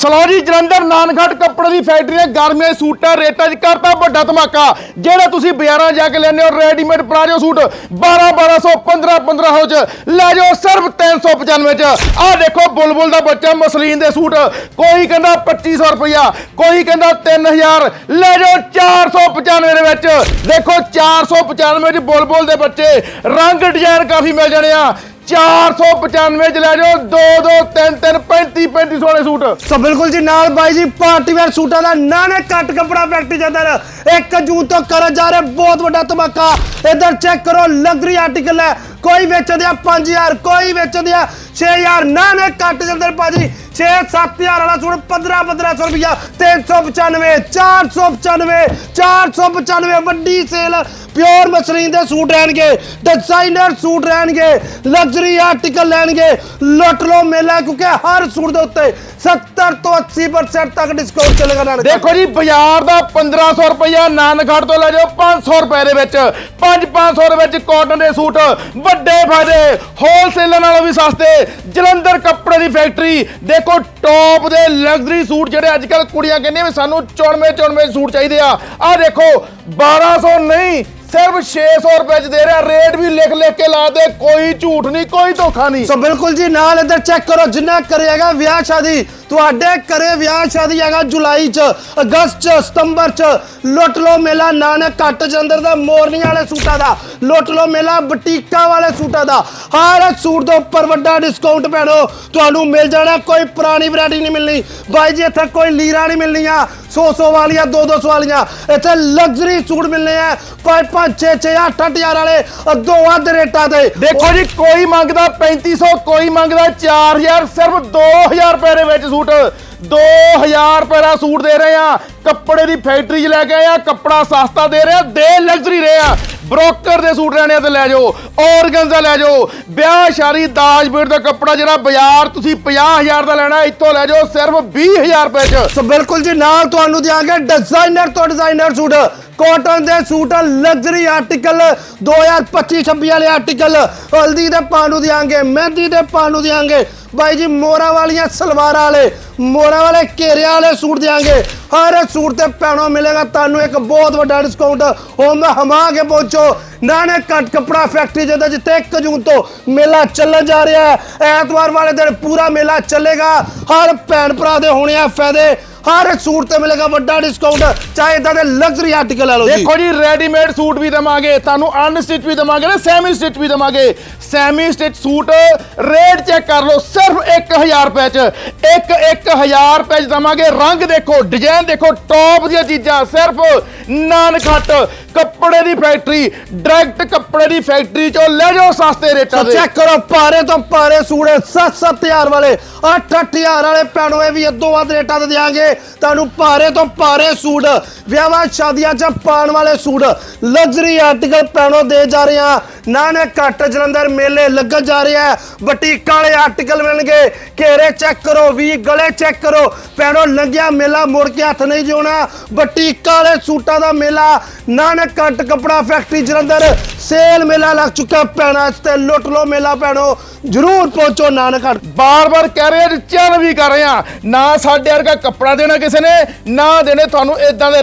Slow Jalandhar ਨਾਨਘਾਟ ਕੱਪੜੇ ਦੀ factory ਨੇ ਗਰਮੀਆਂ ਸੂਟਾਂ ਰੇਟਾਂ 'ਚ ਕਰਤਾ ਵੱਡਾ ਧਮਾਕਾ। ਜਿਹੜਾ ਤੁਸੀਂ ਬਾਜ਼ਾਰਾਂ ਜਾ ਕੇ ਲੈਣੇ ਹੋ ਰੈਡੀਮੇਡ ਪਲਾਜੋ ਸੂਟ 12 1200 15 1500 'ਚ, ਲੈ ਜਾਓ ਸਿਰਫ 395 'ਚ। ਆਹ ਦੇਖੋ, ਬੁਲਬੁਲ ਦਾ ਬੱਚਾ ਮਸਲੀਨ ਦੇ ਸੂਟ, ਕੋਈ ਕਹਿੰਦਾ 2500 ਰੁਪਇਆ ਕੋਈ ਕਹਿੰਦਾ 3000 ਲੈ ਜਾਓ 495 ਦੇ ਵਿੱਚ। ਦੇਖੋ 495 'ਚ ਬੁਲਬੁਲ ਦੇ ਬੱਚੇ, ਰੰਗ ਡਿਜ਼ਾਈਨ ਕਾਫੀ ਮਿਲ ਜਾਣੇ ਆ। 495 ਚ ਲੈ ਜਾਓ। 2 2 3 3 35 35 ਸੋਹਣੇ ਸੂਟ। ਸੋ ਬਿਲਕੁਲ ਜੀ, ਨਾਲ ਬਾਈ ਜੀ, ਪਾਰਟੀ ਵੇਅਰ ਸੂਟਾਂ ਦਾ ਨਾਨੇ ਕੱਟ ਕਪੜਾ ਫੈਕਟਰੀ ਦੇ ਅੰਦਰ 1 ਜੂਨ ਤੋਂ ਕਰਨ ਜਾ ਰਿਹਾ, ਬਹੁਤ ਵੱਡਾ ਧਮਾਕਾ। ਇਧਰ ਚੈੱਕ ਕਰੋ ਲਗਜ਼ਰੀ ਆਰਟੀਕਲ ਹੈ। ਕੋਈ ਵੇਚਦੇ ਆ 5000 ਕੋਈ ਵੇਚਦੇ ਆ 6000 ਨਾ ਕੱਟ ਦੇ ਅੰਦਰ ਭਾਜੀ 6 7000 ਵਾਲਾ ਸੂਟ 15 1500 ਰੁਪਇਆ 395 495 495 ਵੱਡੀ ਸੇਲ ਪਿਓਰ ਮਸਲੀਨ ਦੇ ਸੂਟ ਰਹਿਣਗੇ ਡਿਜ਼ਾਈਨਰ ਸੂਟ ਰਹਿਣਗੇ ਲਗਜ਼ਰੀ ਆਰਟੀਕਲ ਲੈਣਗੇ, ਲੁੱਟ ਲੋ ਮੇਲਾ, ਕਿਉਂਕਿ ਹਰ ਸੂਟ ਦੇ ਉੱਤੇ 70 ਤੋਂ 80% ਤੱਕ ਡਿਸਕਾਊਂਟ ਚੱਲੇਗਾ ਨਾਨਕ। ਦੇਖੋ ਜੀ, ਬਾਜ਼ਾਰ ਦਾ 1500 ਰੁਪਇਆ ਨਾਨਖੜ ਤੋਂ ਲੈ ਜਾਓ 500 ਰੁਪਏ ਦੇ ਵਿੱਚ। 5 500 ਦੇ ਵਿੱਚ ਕਾਟਨ ਦੇ ਸੂਟ, ਵੱਡੇ ਫਾਇਦੇ ਹੋਲਸੇਲਰ ਨਾਲੋਂ ਵੀ ਸਸਤੇ, ਜਲੰਧਰ ਕੱਪੜੇ ਦੀ ਫੈਕਟਰੀ ਦੇਖੋ ਟੌਪ ਦੇ ਲਗਜ਼ਰੀ ਸੂਟ ਜਿਹੜੇ ਅੱਜ ਕੱਲ ਕੁੜੀਆਂ ਕਹਿੰਦੀਆਂ ਵੀ ਸਾਨੂੰ ਚੌਣਵੇਂ ਚੌਣਵੇਂ ਸੂਟ ਚਾਹੀਦੇ ਆ। ਆਹ ਦੇਖੋ 1200 ਨਹੀਂ ਸਿਰਫ 600 ਰੁਪਏ ਚ ਦੇ ਰਿਹਾ, ਰੇਟ ਵੀ ਲਿਖ ਲਿਖ ਕੇ ਲਾ ਦੇ, ਕੋਈ ਝੂਠ ਨਹੀਂ, ਕੋਈ ਧੋਖਾ ਨਹੀਂ। ਸੋ ਬਿਲਕੁਲ ਜੀ, ਨਾਲ ਇੱਧਰ ਚੈੱਕ ਕਰੋ, ਜਿੰਨਾ ਕਰੇਗਾ ਵਿਆਹ ਸ਼ਾਦੀ ਤੁਹਾਡੇ ਘਰੇ ਵਿਆਹ ਸ਼ਾਦੀ ਹੈਗਾ ਜੁਲਾਈ ਚ, ਅਗਸਤ ਚ, ਸਤੰਬਰ ਚ। ਲੁੱਟ ਲੋ ਮੇਲਾ, ਨਾਨਕ ਘੱਟ ਜੰਦਰ ਦਾ ਮੋਰਨੀ ਵਾਲੇ ਸੂਟਾਂ ਦਾ। ਲੁੱਟ ਲੋ ਮੇਲਾ, ਬਟੀਕਾਂ ਵਾਲੇ ਸੂਟਾਂ ਦਾ। ਹਰ ਸੂਟ ਦੇ ਉੱਪਰ ਵੱਡਾ ਡਿਸਕਾਊਂਟ ਪੈਣੋ ਤੁਹਾਨੂੰ ਮਿਲ ਜਾਣਾ, ਕੋਈ ਪੁਰਾਣੀ ਵੈਰਾਈਟੀ ਨਹੀਂ ਮਿਲਣੀ। ਬਾਈ ਜੀ, ਇੱਥੇ ਕੋਈ ਲੀਰਾ ਨਹੀਂ ਮਿਲਣੀਆਂ। 100 100 ਵਾਲੀਆਂ 2 200 ਵਾਲੀਆਂ। ਇੱਥੇ ਲਗਜ਼ਰੀ ਸੂਟ ਮਿਲਨੇ ਆ। 5 5 6 6 8 8000 ਵਾਲੇ, ਅੱਧੋ ਅੱਧ ਰੇਟਾਂ ਤੇ। ਦੇਖੋ ਜੀ, ਕੋਈ ਮੰਗਦਾ 3500 ਕੋਈ ਮੰਗਦਾ 4000 ਸਿਰਫ 2000 ਰੁਪਏ ਦੇ ਵਿੱਚ ਸੂਟ। 2000 ਰੁਪਏ ਦਾ ਸੂਟ ਦੇ ਰਹੇ ਆ। ਕੱਪੜੇ ਦੀ ਫੈਕਟਰੀ 'ਚ ਲੈ ਕੇ ਆਏ ਆ, ਕੱਪੜਾ ਸਸਤਾ ਦੇ ਰਹੇ ਆ, ਦੇ ਲਗਜ਼ਰੀ ਰਹੇ ਆ। ਬ੍ਰੋਕਰ ਦੇ ਸੂਟ ਲੈਣੇ ਆ ਤੇ ਲੈ ਜਾਓ ਔਰਗਨਜ਼ਾ ਲੈ ਜਾਓ। ਵਿਆਹ ਸ਼ਾਦੀ ਦਾਜ ਬੇੜ ਦਾ ਕੱਪੜਾ ਜਿਹੜਾ ਬਾਜ਼ਾਰ ਤੁਸੀਂ 50000 ਦਾ ਲੈਣਾ, ਇੱਥੋਂ ਲੈ ਜਾਓ ਸਿਰਫ 20000 ਰੁਪਏ 'ਚ। ਸੋ ਬਿਲਕੁਲ ਜੀ, ਨਾਲ ਤੁਹਾਨੂੰ ਦਿਆਂਗੇ ਡਿਜ਼ਾਈਨਰ ਤੋਂ ਡਿਜ਼ਾਈਨਰ ਸੂਟ। ਕਾਟਨ ਦੇ ਸੂਟ ਲਗਜ਼ਰੀ ਆਰਟੀਕਲ 2025 26 ਵਾਲੇ ਆਰਟੀਕਲ ਹਲਦੀ ਦੇ ਪਾਣੂ ਦਿਆਂਗੇ, ਮਹਿੰਦੀ ਦੇ ਪਾਣੂ ਦਿਆਂਗੇ। ਬਾਈ ਜੀ ਮੋਰਾ ਵਾਲੀਆਂ ਸਲਵਾਰਾਂ ਵਾਲੇ ਮੋਰਾ ਵਾਲੇ ਘੇਰਿਆਂ ਵਾਲੇ ਸੂਟ ਦਿਆਂਗੇ। ਹਰ ਸੂਟ ਤੇ ਪੈਣੋ ਮਿਲੇਗਾ ਤੁਹਾਨੂੰ ਇੱਕ ਬਹੁਤ ਵੱਡਾ ਡਿਸਕਾਊਂਟ ਹੋਮ ਹਮਾ ਕੇ ਪਹੁੰਚੋ, ਨਾਨੇ ਕੱਟ ਕਪੜਾ ਫੈਕਟਰੀ ਜਿਹਦਾ ਜਿੱਥੇ 1 ਜੂਨ ਤੋਂ ਮੇਲਾ ਚੱਲਣ ਜਾ ਰਿਹਾ ਹੈ। ਐਤਵਾਰ ਵਾਲੇ ਦਿਨ ਪੂਰਾ ਮੇਲਾ ਚੱਲੇਗਾ। ਹਰ ਭੈਣ ਭਰਾ ਦੇ ਹੋਣੇ ਆ ਫਾਇਦੇ। ਹਰ ਇੱਕ ਸੂਟ ਤੇ ਮਿਲੇਗਾ ਵੱਡਾ ਡਿਸਕਾਊਂਟ ਚਾਹੇ ਇਦਾਂ ਦੇ ਲਗਜ਼ਰੀ ਆਰਟੀਕਲ ਲੈ ਲਓ ਜੀ। ਦੇਖੋ ਜੀ ਰੈਡੀਮੇਡ ਸੂਟ ਵੀ ਦਵਾਂਗੇ ਤੁਹਾਨੂੰ ਅਨਸਟਿਚ ਵੀ ਦਵਾਂਗੇ ਤੇ ਸੈਮੀ ਸਟਿਚ ਵੀ ਦਵਾਂਗੇ। Semi stitch suit rate check ਕਰ ਲਓ ਸਿਰਫ 1000 ਰੁਪਏ ਚ। ਇੱਕ 1000 ਰੁਪਏ ਚ ਦਵਾਂਗੇ। ਰੰਗ ਦੇਖੋ ਡਿਜ਼ਾਈਨ ਦੇਖੋ ਟੌਪ ਦੀਆਂ ਚੀਜ਼ਾਂ ਸਿਰਫ ਨਾਨਖੱਟ ਕੱਪੜੇ ਦੀ ਫੈਕਟਰੀ ਡਾਇਰੈਕਟ ਕੱਪੜੇ ਦੀ ਫੈਕਟਰੀ ਚੋਂ ਲੈ ਜਾਓ ਸਸਤੇ ਰੇਟਾਂ ਤੇ। ਚੈੱਕ ਕਰੋ ਪਾਰੇ ਤੋਂ ਪਾਰੇ ਸੂਟ 7-7000 ਵਾਲੇ 8-8000 ਵਾਲੇ ਪੈਣੋ ਇਹ ਵੀ ਅੱਧੋ ਵੱਧ ਰੇਟਾਂ ਤੇ ਦਿਆਂਗੇ। ਤੁਹਾਨੂੰ ਪਾਰੇ ਤੋਂ ਪਾਰੇ ਸੂਟ, ਵਿਆਹਾਂ ਸ਼ਾਦੀਆਂ 'ਚ ਪਾਉਣ ਵਾਲੇ ਸੂਟ ਲਗਜ਼ਰੀ ਆਰਟੀਕਲ ਪੈਣੋ ਦੇ ਜਾ ਰਹੇ ਆ ਨਾਨੇ ਘੱਟ ਜਲੰਧਰ ਮੇਲੇ ਲੱਗਣ ਜਾ ਰਿਹਾ ਹੈ। ਬਟੀਕਾਂ ਵਾਲੇ ਆਰਟੀਕਲ ਮਿਲਣਗੇ। ਘੇਰੇ ਚੈੱਕ ਕਰੋ, ਵੀ ਗਲੇ ਚੈੱਕ ਕਰੋ। ਪੈਣੋ ਲੰਘਿਆ ਮੇਲਾ, ਮੁੜ ਕੇ ਹੱਥ ਨਹੀਂ ਜਿਉਣਾ ਬਟੀਕਾਂ ਵਾਲੇ ਸੂਟਾਂ ਦਾ ਮੇਲਾ ਨਾਨਕ ਕੱਟ ਕਪੜਾ ਫੈਕਟਰੀ ਜਲੰਧਰ। ਸੇਲ ਮੇਲਾ ਲੱਗ ਚੁੱਕਾ ਪੈਣਾ ਤੇ ਲੁੱਟ ਲੋ ਮੇਲਾ ਪੈਣੋ ਜਰੂਰ ਪਹੁੰਚੋ ਨਾਨਕ ਕੱਟ ਬਾਰ-ਬਾਰ ਕਹਿ ਰਹੇ ਆ ਰਿਚਨ ਵੀ ਕਰ ਰਹੇ ਆ। ਨਾ ਸਾਡੇ ਵਰਗਾ ਕੱਪੜਾ ਦੇਣਾ ਕਿਸੇ ਨੇ, ਨਾ ਦੇਣੇ ਤੁਹਾਨੂੰ ਇਦਾਂ ਦੇ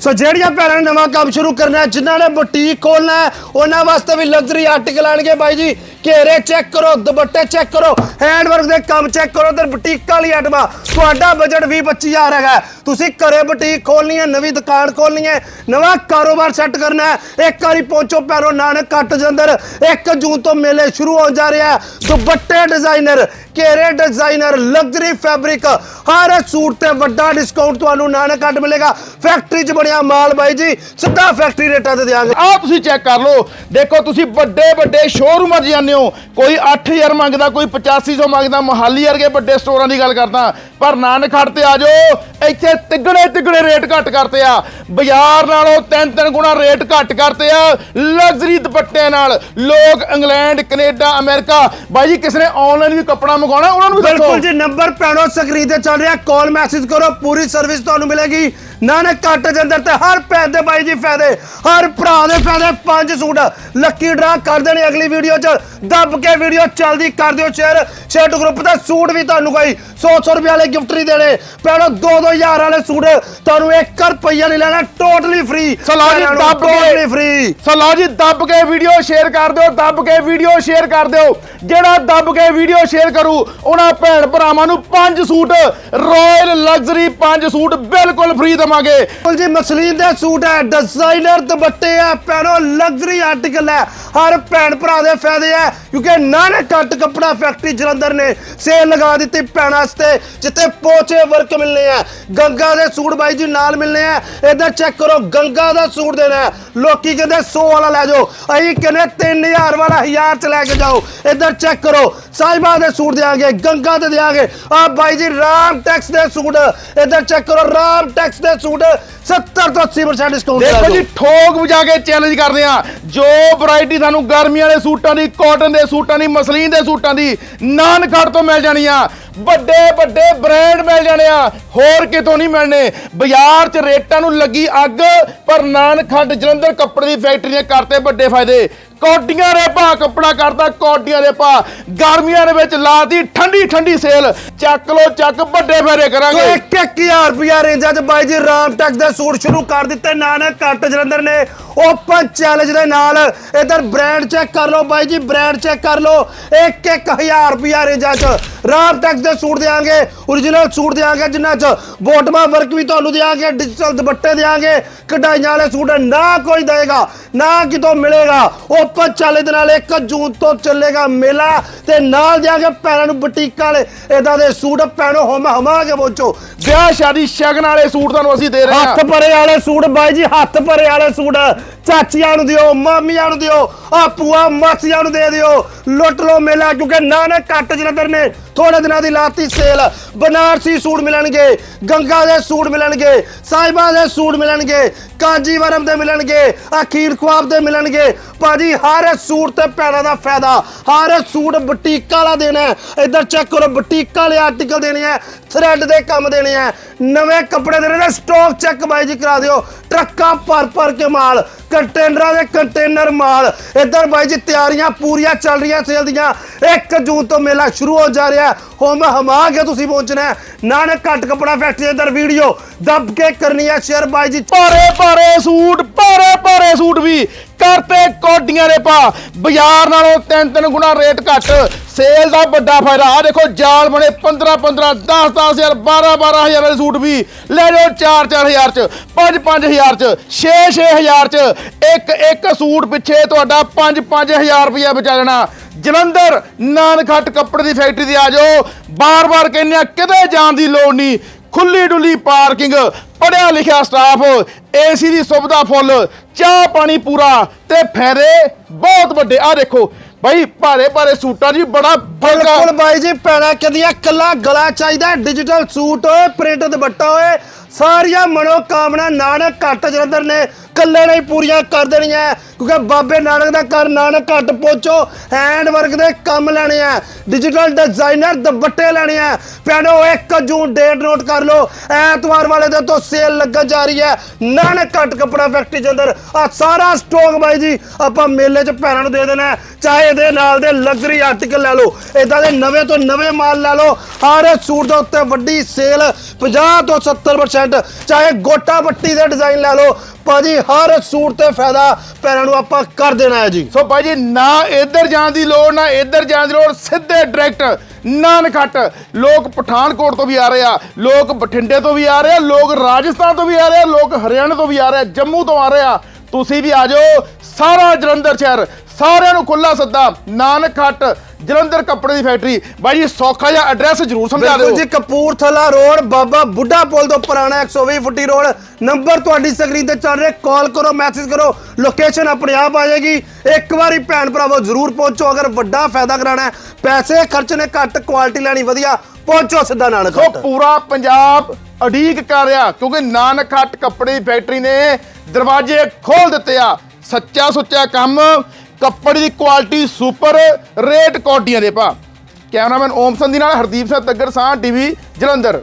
ਸੋ ਜਿਹੜੀਆਂ ਭੈਣਾਂ ਨੇ ਨਵਾਂ ਕੰਮ ਸ਼ੁਰੂ ਕਰਨਾ ਹੈ, ਜਿਨ੍ਹਾਂ ਨੇ ਬੁਟੀਕ ਖੋਲਣਾ ਹੈ, ਉਹਨਾਂ ਵਾਸਤੇ ਵੀ ਲਗਜ਼ਰੀ ਆਰਟੀਕਲ ਆਣਗੇ ਬਾਈ ਜੀ। ਘੇਰੇ ਚੈੱਕ ਕਰੋ, ਦੁਪੱਟੇ ਚੈੱਕ ਕਰੋ ਹੈਂਡ ਵਰਕ ਦੇ ਕੰਮ ਚੈੱਕ ਕਰੋ ਤੇ ਬੁਟੀਕ ਵਾਲੀ ਆਈਟਮਾਂ ਤੁਹਾਡਾ ਬਜਟ 20 25000 ਹੈਗਾ। ਤੁਸੀਂ ਘਰੇ ਬੁਟੀਕ ਖੋਲਣੀ ਹੈ, ਨਵੀਂ ਦੁਕਾਨ ਖੋਲਣੀ ਹੈ, ਨਵਾਂ ਕਾਰੋਬਾਰ ਸੈੱਟ ਕਰਨਾ ਹੈ। ਇੱਕ ਵਾਰੀ ਪਹੁੰਚੋ ਪੈਰੋ ਨਾਨਕ ਕੱਟ ਦੇ 1 ਜੂਨ ਤੋਂ ਮੇਲੇ ਸ਼ੁਰੂ ਹੋ ਜਾ ਰਿਹਾ ਹੈ। ਦੁਪੱਟੇ ਡਿਜ਼ਾਈਨਰ ਘੇਰੇ ਡਿਜ਼ਾਈਨਰ ਲਗਜ਼ਰੀ ਫੈਬਰਿਕ ਹਰ ਸੂਟ ਤੇ ਵੱਡਾ ਡਿਸਕਾਊਂਟ ਤੁਹਾਨੂੰ ਨਾਨਕ ਕੱਟ ਮਿਲੇਗਾ। ਫੈਕਟਰੀ 'ਚ ਬਣਿਆ ਮਾਲ ਬਾਈ ਜੀ, ਸਿੱਧਾ ਫੈਕਟਰੀ ਰੇਟਾਂ ਤੇ ਦਿਆਂਗੇ। ਆਹ ਤੁਸੀਂ ਚੈੱਕ ਕਰ ਲਓ। ਦੇਖੋ, ਤੁਸੀਂ ਵੱਡੇ ਵੱਡੇ ਸ਼ੋਰੂਮਾਂ 'ਚ ਜਾਂਦੇ ਹੋ। ਕੋਈ 8000 ਮੰਗਦਾ, ਕੋਈ 8500 ਮੰਗਦਾ, ਮੋਹਾਲੀ ਵਰਗੇ ਵੱਡੇ ਸਟੋਰਾਂ ਦੀ ਗੱਲ ਕਰਦਾ। ਪਰ ਨਾਨਖੜ ਤੇ ਆ ਜਾਓ। ਇੱਥੇ ਤਿੱਗੜੇ ਤਿੱਗੜੇ ਰੇਟ ਘੱਟ ਕਰਤੇ ਆ। ਬਾਜ਼ਾਰ ਨਾਲੋਂ ਤਿੰਨ ਤਿੰਨ ਗੁਣਾ ਰੇਟ ਘੱਟ ਕਰਤੇ ਆ। ਲਗਜ਼ਰੀ ਦੁਪੱਟਿਆਂ ਨਾਲ ਲੋਕ ਇੰਗਲੈਂਡ, ਕੈਨੇਡਾ, ਅਮਰੀਕਾ। ਬਾਈ ਜੀ, ਕਿਸੇ ਨੇ ਆਨਲਾਈਨ ਵੀ ਕੱਪੜਾ ਮੰਗਵਾਉਣਾ, ਉਹਨਾਂ ਨੂੰ ਵੀ ਦੱਸੋ। ਬਿਲਕੁਲ ਜੀ, ਨੰਬਰ ਪੈਣੋ ਸਕਰੀਨ ਤੇ ਚੱਲ ਰਿਹਾ। ਕਾਲ ਮੈਸੇਜ ਕਰੋ, ਪੂਰੀ ਸਰਵਿਸ ਤੁਹਾਨੂੰ ਮਿਲੇਗੀ। ਨਾਨਕ ਕੱਟ ਦੇ ਅੰਦਰ ਤੇ ਹਰ ਪੈਰ ਦੇ ਬਾਈ ਜੀ ਫਾਇਦੇ ਹਰ ਭਰਾ ਦੇ ਫਾਇਦੇ ਪੰਜ ਸੂਟ। ਲੱਕੀ ਡਰਾ ਕਰ ਦੇਣੇ ਅਗਲੀ ਵੀਡੀਓ 'ਚ। ਦੱਬ ਕੇ ਵੀਡੀਓ ਜਲਦੀ ਕਰ ਦਿਓ ਸ਼ੇਅਰ ਸ਼ੇਅਰ ਗਰੁੱਪ ਦਾ ਸੂਟ ਵੀ ਤੁਹਾਨੂੰ ਕੋਈ 100 100 ਰੁਪਏ ਵਾਲੇ ਗਿਫਟ ਨਹੀਂ ਦੇਣੇ। ਪੈਣੋ 2 2000 ਵਾਲੇ ਸੂਟ ਤੁਹਾਨੂੰ 1 ਰੁਪਈਆ ਨਹੀਂ ਲੈਣਾ ਟੋਟਲੀ ਫ੍ਰੀ ਸੋ ਲਓ ਜੀ, ਦੱਬ ਕੇ। ਫ੍ਰੀ ਸੋ ਲਓ ਜੀ ਦੱਬ ਕੇ ਵੀਡੀਓ ਸ਼ੇਅਰ ਕਰ ਦਿਓ ਦੱਬ ਕੇ ਵੀਡੀਓ ਸ਼ੇਅਰ ਕਰ ਦਿਓ। ਜਿਹੜਾ ਦੱਬ ਕੇ ਵੀਡੀਓ ਸ਼ੇਅਰ ਕਰੂ ਉਹਨਾਂ ਭੈਣ ਭਰਾਵਾਂ ਨੂੰ ਪੰਜ ਸੂਟ ਰਾਇਲ ਲਗਜ਼ਰੀ ਪੰਜ ਸੂਟ ਬਿਲਕੁਲ ਫ੍ਰੀ ਦਵਾਂਗੇ ਬਿਲਕੁਲ ਜੀ, ਮਸਲੀਨ ਦੇ ਸੂਟ ਹੈ ਡਿਜ਼ਾਈਨਰ ਦੁਪੱਟੇ ਆ ਪੈਣੋ ਲਗਜ਼ਰੀ ਆਰਟੀਕਲ ਹੈ। ਹਰ ਭੈਣ ਭਰਾ ਦੇ ਫਾਇਦੇ ਹੈ, ਕਿਉਂਕਿ ਨਾਨਕ ਕੱਟ ਕੱਪੜਾ ਫੈਕਟਰੀ ਜਲੰਧਰ ਨੇ ਸੇਲ ਲਗਾ ਦਿੱਤੀ ਭੈਣਾਂ ਵਾਸਤੇ, ਜਿੱਥੇ ਪੋਚੇ ਵਰਕ ਮਿਲਨੇ ਆ ਗੰਗਾ ਦੇ ਸੂਟ ਬਾਈ ਜੀ ਨਾਲ ਮਿਲਨੇ ਆ ਇੱਧਰ ਚੈੱਕ ਕਰੋ, ਗੰਗਾ ਦਾ ਸੂਟ ਦੇਣਾ ਲੋਕੀ ਕਹਿੰਦੇ 100 ਵਾਲਾ ਲੈ ਜਾਓ। ਅਸੀਂ ਕਹਿੰਦੇ 3000 ਵਾਲਾ 1000 ਚ ਲੈ ਕੇ ਜਾਓ। ਇੱਧਰ ਚੈੱਕ ਕਰੋ, ਸਾਹਿਬਾ ਦੇ ਸੂਟ ਦੇਾਂਗੇ ਗੰਗਾ ਦੇ ਦੇਾਂਗੇ ਆ ਬਾਈ ਜੀ, ਰਾਮ ਟੈਕਸ ਦੇ ਸੂਟ। ਇੱਧਰ ਚੈੱਕ ਕਰੋ, ਰਾਮ ਟੈਕਸ ਦੇ ਸੂਟ 70 ਤੋਂ 80% ਡਿਸਕਾਊਂਟ ਦੇਖੋ ਜੀ ਠੋਕ ਵਜਾ ਕੇ ਚੈਲੰਜ ਕਰਦੇ ਆ ਜੋ ਵੈਰਾਈਟੀ ਤੁਹਾਨੂੰ ਗਰਮੀਆਂ ਦੇ ਸੂਟਾਂ ਦੀ ਕਾਟਨ ਦੇ ਸੂਟਾਂ ਦੀ ਮਸਲੀਨ ਦੇ ਸੂਟਾਂ ਦੀ ਨਾਨਕੜ ਤੋਂ ਮਿਲ ਜਾਣੀਆਂ ਵੱਡੇ ਵੱਡੇ ਬ੍ਰਾਂਡ ਮਿਲ ਜਾਣੇ ਆ। ਹੋਰ ਕਿਤੋਂ ਨਹੀਂ ਮਿਲਣੇ। ਬਾਜ਼ਾਰ 'ਚ ਰੇਟਾਂ ਨੂੰ ਲੱਗੀ ਅੱਗ ਪਰ ਨਾਨਖੰਡ ਜਲੰਧਰ ਕੱਪੜੇ ਦੀ ਫੈਕਟਰੀ ਨੇ ਕਰਤੇ ਵੱਡੇ ਫਾਇਦੇ। ਕੋਟੀਆਂ ਦੇ ਭਾ ਕੱਪੜਾ ਕਰਦਾ ਕੋਟੀਆਂ ਦੇ ਭਾ ਗਰਮੀਆਂ ਦੇ ਵਿੱਚ ਲਾਤੀ ਠੰਡੀ ਠੰਡੀ ਸੇਲ। ਚੱਕ ਲੋ ਚੱਕ, ਵੱਡੇ ਫਾਇਦੇ ਕਰਾਂਗੇ। 1000 ਰੁਪਿਆ ਰੇਂਜਾਂ 'ਚ ਬਾਈ ਜੀ ਰਾਮ ਟੈਕਸ ਦੇ ਸੂਟ ਸ਼ੁਰੂ ਕਰ ਦਿੱਤੇ। ਨਾਨਕ ਕੱਟ ਜਲੰਧਰ ਨੇ ਓਪਨ ਚੈਲੰਜ ਦੇ ਨਾਲ। ਇਧਰ ਬ੍ਰਾਂਡ ਚੈੱਕ ਕਰ ਲਓ ਬਾਈ ਜੀ ਬ੍ਰਾਂਡ ਚੈੱਕ ਕਰ ਲਓ। 1-1000 ਰੁਪਿਆ ਰੇਂਜਾਂ 'ਚ ਰਾਮ ਟੈਕਸ ਦੇ ਸੂਟ ਦੇਾਂਗੇ origignal ਸੂਟ ਦੇਾਂਗੇ ਜਿਨ੍ਹਾਂ 'ਚ ਬੋਟਮਾ ਵਰਕ ਵੀ ਤੁਹਾਨੂੰ ਦੇਾਂਗੇ ਡਿਜੀਟਲ ਦੁਪੱਟੇ ਦੇਾਂਗੇ ਕਢਾਈਆਂ ਵਾਲੇ ਸੂਟ ਨਾ ਕੋਈ ਦੇਗਾ, ਨਾ ਕਿਤੋਂ ਮਿਲੇਗਾ। ਉਹ ਓਪਨ ਚੈਲੰਜ ਦੇ ਨਾਲ 1 ਜੂਨ ਤੋਂ ਚੱਲੇਗਾ ਮੇਲਾ ਤੇ ਨਾਲ ਦੇਾਂਗੇ ਪੈਰਾਂ ਨੂੰ ਬੁਟੀਕਾਂ ਵਾਲੇ ਇਦਾਂ ਦੇ ਸੂਟ ਪੈਣੋ ਹਮ ਹਮਾ ਕੇ ਪਹੁੰਚੋ। ਵਿਆਹ ਸ਼ਾਦੀ ਸ਼ਗਨ ਵਾਲੇ ਸੂਟ ਤੁਹਾਨੂੰ ਅਸੀਂ ਦੇ ਰਹੇ ਹਾਂ। ਹੱਥ ਭਰੇ ਵਾਲੇ ਸੂਟ ਬਾਈ ਜੀ, ਹੱਥ ਭਰੇ ਵਾਲੇ ਸੂਟ। ਚਾਚੀਆਂ ਨੂੰ ਦਿਓ, ਮਾਮੀਆਂ ਨੂੰ ਦਿਓ ਆ ਭੂਆ ਮਾਸੀਆਂ ਨੂੰ ਦੇ ਦਿਓ। ਲੁੱਟ ਲੋ ਮੇਲਾ, ਕਿਉਂਕਿ ਨਾ ਨਾਨਕ ਕੱਟ ਜਲੰਧਰ ਨੇ ਥੋੜੇ ਦਿਨਾਂ ਦੀ ਲਾਤੀ ਸੇਲ। ਬਨਾਰਸੀ ਸੂਟ ਮਿਲਣਗੇ, ਗੰਗਾ ਦੇ ਸੂਟ ਮਿਲਣਗੇ ਸਾਹਿਬਾ ਦੇ ਸੂਟ ਮਿਲਣਗੇ, ਕਾਂਜੀਵਰਮ ਦੇ ਮਿਲਣਗੇ, ਅਖੀਰ ਖੁਆਬ ਦੇ ਮਿਲਣਗੇ। ਭਾਜੀ, ਹਰ ਸੂਟ ਤੇ ਪੈਣਾ ਦਾ ਫਾਇਦਾ। ਹਰ ਸੂਟ ਬੁਟੀਕ ਵਾਲਾ ਦੇਣਾ ਹੈ। ਇੱਧਰ ਚੈੱਕ ਕਰੋ, ਬੁਟੀਕ ਵਾਲੇ ਆਰਟੀਕਲ ਦੇਣੇ ਆ ਥ੍ਰੈਡ ਦੇ ਕੰਮ ਦੇਣੇ ਆ ਨਵੇਂ ਕੱਪੜੇ ਦੇਣੇ ਨੇ ਸਟਾਕ ਚੈੱਕ ਬਾਈ ਜੀ ਕਰਾ ਦਿਓ। ਟਰੱਕਾਂ ਭਰ ਭਰ ਕੇ ਮਾਲ ਕੰਟੇਨਰਾਂ ਦੇ ਕੰਟੇਨਰ ਮਾਲ। ਇੱਧਰ ਬਾਈ ਜੀ, ਤਿਆਰੀਆਂ ਪੂਰੀਆਂ ਚੱਲ ਰਹੀਆਂ ਸੇਲ ਦੀਆਂ। 1 ਜੂਨ ਤੋਂ ਮੇਲਾ ਸ਼ੁਰੂ ਹੋ ਜਾ ਰਿਹਾ ਹੈ ਹੋਮ ਹਮਾ ਕੇ ਤੁਸੀਂ ਪਹੁੰਚਣਾ ਹੈ। ਨਾਨਕ ਘੱਟ ਕਪੜਾ ਫੈਕਟਰੀ ਦੇ ਅੰਦਰ ਵੀਡੀਓ ਦੱਬ ਕੇ ਕਰਨੀ ਹੈ ਸ਼ੇਅਰ ਬਾਈ ਜੀ। ਭਾਰੇ ਭਾਰੇ ਸੂਟ ਭਾਰੇ ਭਾਰੇ ਸੂਟ ਵੀ ਕਰਤੇ ਕੋਡੀਆਂ ਦੇ ਪਾ। ਬਾਜ਼ਾਰ ਨਾਲੋਂ ਤਿੰਨ ਤਿੰਨ ਗੁਣਾ ਰੇਟ ਘੱਟ। ਸੇਲ ਦਾ ਵੱਡਾ ਫਾਇਦਾ। ਆ ਦੇਖੋ, ਜਾਲ ਬਣੇ 15 15 10 10000 12 12000 ਵਾਲੇ ਸੂਟ ਵੀ। ਲੈ ਜਾਓ 4 4000 ਚ 5 5000 ਚ 6 6000 ਚ। ਇੱਕ ਇੱਕ ਸੂਟ ਪਿੱਛੇ ਤੁਹਾਡਾ 5 5000 ਰੁਪਇਆ ਬਚਾ ਜਾਣਾ। ਜਲੰਧਰ, ਨਾਨਖੱਟ ਕੱਪੜੇ ਦੀ ਫੈਕਟਰੀ ਤੇ ਆ ਜਾਓ। ਬਾਰ-ਬਾਰ ਕਹਿੰਦੇ ਆ, ਕਿਤੇ ਜਾਣ ਦੀ ਲੋੜ ਨਹੀਂ। ਖੁੱਲੀ ਡੁੱਲੀ ਪਾਰਕਿੰਗ ਪੜਿਆ ਲਿਖਿਆ ਸਟਾਫ, ਏਸੀ ਦੀ ਸੁਵਿਧਾ ਫੁੱਲ, ਚਾਹ ਪਾਣੀ ਪੂਰਾ ਤੇ ਫਾਇਦੇ ਬਹੁਤ ਵੱਡੇ। ਆ ਦੇਖੋ ਬਾਈ, ਭਾਰੇ ਭਾਰੇ ਸੂਟਾਂ ਜੀ, ਬੜਾ ਫ਼ਰਕ ਬਿਲਕੁਲ ਬਾਈ ਜੀ ਪੈਣਾ ਕਹਿੰਦੀਆਂ ਕੱਲਾ ਗਲਾ ਚਾਹੀਦਾ ਡਿਜੀਟਲ ਸੂਟ ਹੋਏ ਪ੍ਰਿੰਟ ਦੁਪੱਟਾ ਹੋਏ ਸਾਰੀਆਂ ਮਨੋ ਕਾਮਨਾ ਨਾਨਕ ਘੱਟ ਜਲੰਧਰ ਨੇ ਕੱਲੇ ਨੇ ਹੀ ਪੂਰੀਆਂ ਕਰ ਦੇਣੀਆਂ। ਕਿਉਂਕਿ ਬਾਬੇ ਨਾਨਕ ਦਾ ਘਰ ਨਾਨਕ ਘੱਟ ਪਹੁੰਚੋ ਹੈਂਡ ਵਰਕ ਦੇ ਕੰਮ ਲੈਣੇ ਆ ਡਿਜੀਟਲ ਡਿਜ਼ਾਈਨਰ ਦੁਪੱਟੇ ਲੈਣੇ ਆ। ਪੈਣੋ 1 ਜੂਨ ਡੇਟ ਨੋਟ ਕਰ ਲਓ, ਐਤਵਾਰ ਵਾਲੇ ਦਿਨ ਤੋਂ ਸੇਲ ਲੱਗਣ ਜਾ ਰਹੀ ਹੈ, ਨਾਨਕ ਘੱਟ ਕੱਪੜਾ ਫੈਕਟਰੀ ਦੇ ਅੰਦਰ। ਆ ਸਾਰਾ ਸਟਾਕ ਬਾਈ ਜੀ, ਆਪਾਂ ਮੇਲੇ 'ਚ ਭੈਣਾਂ ਨੂੰ ਦੇ ਦੇਣਾ ਚਾਹੇ ਇਹਦੇ ਨਾਲ ਦੇ ਲਗਜ਼ਰੀ ਆਰਟੀਕਲ ਲੈ ਲਓ ਇਦਾਂ ਦੇ ਨਵੇਂ ਤੋਂ ਨਵੇਂ ਮਾਲ ਲੈ ਲਓ। ਹਰ ਸੂਟ ਦੇ ਉੱਤੇ ਵੱਡੀ ਸੇਲ 50 ਤੋਂ 70% ਚਾਹੇ ਗੋਟਾ ਬੱਟੀ ਦੇ ਡਿਜ਼ਾਈਨ ਲੈ ਲਓ। ਭਾਜੀ, ਹਰ ਸੂਟ ਤੇ ਫਾਇਦਾ ਭੈਣਾਂ ਨੂੰ ਆਪਾਂ ਕਰ ਦੇਣਾ ਹੈ ਜੀ। ਸੋ ਭਾਈ ਜੀ, ਨਾ ਇੱਧਰ ਜਾਣ ਦੀ ਲੋੜ, ਨਾ ਇੱਧਰ ਜਾਣ ਦੀ ਲੋੜ, ਸਿੱਧੇ ਡਾਇਰੈਕਟ ਨਾਨਖੱਟ। ਲੋਕ ਪਠਾਨਕੋਟ ਤੋਂ ਵੀ ਆ ਰਹੇ ਆ, ਲੋਕ ਬਠਿੰਡੇ ਤੋਂ ਵੀ ਆ ਰਹੇ ਆ, ਲੋਕ ਰਾਜਸਥਾਨ ਤੋਂ ਵੀ ਆ ਰਹੇ ਆ, ਲੋਕ ਹਰਿਆਣਾ ਤੋਂ ਵੀ ਆ ਰਹੇ ਆ, ਜੰਮੂ ਤੋਂ ਆ ਰਹੇ ਆ। ਤੁਸੀਂ ਵੀ ਆ ਜਾਓ। ਸਾਰਾ ਜਲੰਧਰ ਸ਼ਹਿਰ, ਸਾਰਿਆਂ ਨੂੰ ਖੁੱਲਾ ਸੱਦਾ, ਨਾਨਖੱਟ ਜਲੰਧਰ ਕੱਪੜੇ ਦੀ ਫੈਕਟਰੀ। ਬਾਈ ਜੀ ਸੌਖਾ ਜਿਹਾ ਐਡਰੈਸ ਜ਼ਰੂਰ ਸਮਝਾ ਦਿਓ। ਜੀ ਕਪੂਰਥਲਾ ਰੋਡ ਬਾਬਾ ਬੁੱਢਾ ਪੁਲ ਤੋਂ ਪੁਰਾਣਾ 120 ਫੁੱਟੀ ਰੋਡ। ਨੰਬਰ ਤੁਹਾਡੀ ਸਕਰੀਨ ਤੇ ਚੱਲ ਰਿਹਾ ਕਾਲ ਕਰੋ ਮੈਸੇਜ ਕਰੋ। ਲੋਕੇਸ਼ਨ ਆਪਣੇ ਆਪ ਆ ਜਾਏਗੀ। ਇੱਕ ਵਾਰੀ ਭੈਣ ਭਰਾਵੋ ਜ਼ਰੂਰ ਪਹੁੰਚੋ। ਅਗਰ ਵੱਡਾ ਫਾਇਦਾ ਕਰਾਣਾ ਹੈ ਪੈਸੇ ਖਰਚਣੇ ਘੱਟ ਕੁਆਲਿਟੀ ਲੈਣੀ ਵਧੀਆ ਪਹੁੰਚੋ ਸਿੱਧਾ ਨਾਨਕ ਸੋ ਪੂਰਾ ਪੰਜਾਬ ਅਡੀਕ ਕਰ ਰਿਹਾ ਕਿਉਂਕਿ ਨਾਨਕਹੱਟ ਕੱਪੜੇ ਦੀ ਫੈਕਟਰੀ ਨੇ ਦਰਵਾਜ਼ੇ ਖੋਲ ਦਿੱਤੇ ਆ। ਸੱਚਾ ਸੁੱਚਾ ਕੰਮ ਕੱਪੜੇ ਦੀ ਕੁਆਲਿਟੀ ਸੁਪਰ ਰੇਟ ਕੋਟੀਆਂ ਦੇ ਭਾ। ਕੈਮਰਾਮੈਨ ਓਮ ਸੰਧੀ ਨਾਲ ਹਰਦੀਪ ਸਿੰਘ ਤੱਗਰ ਸਾਹ ਟੀਵੀ, ਜਲੰਧਰ।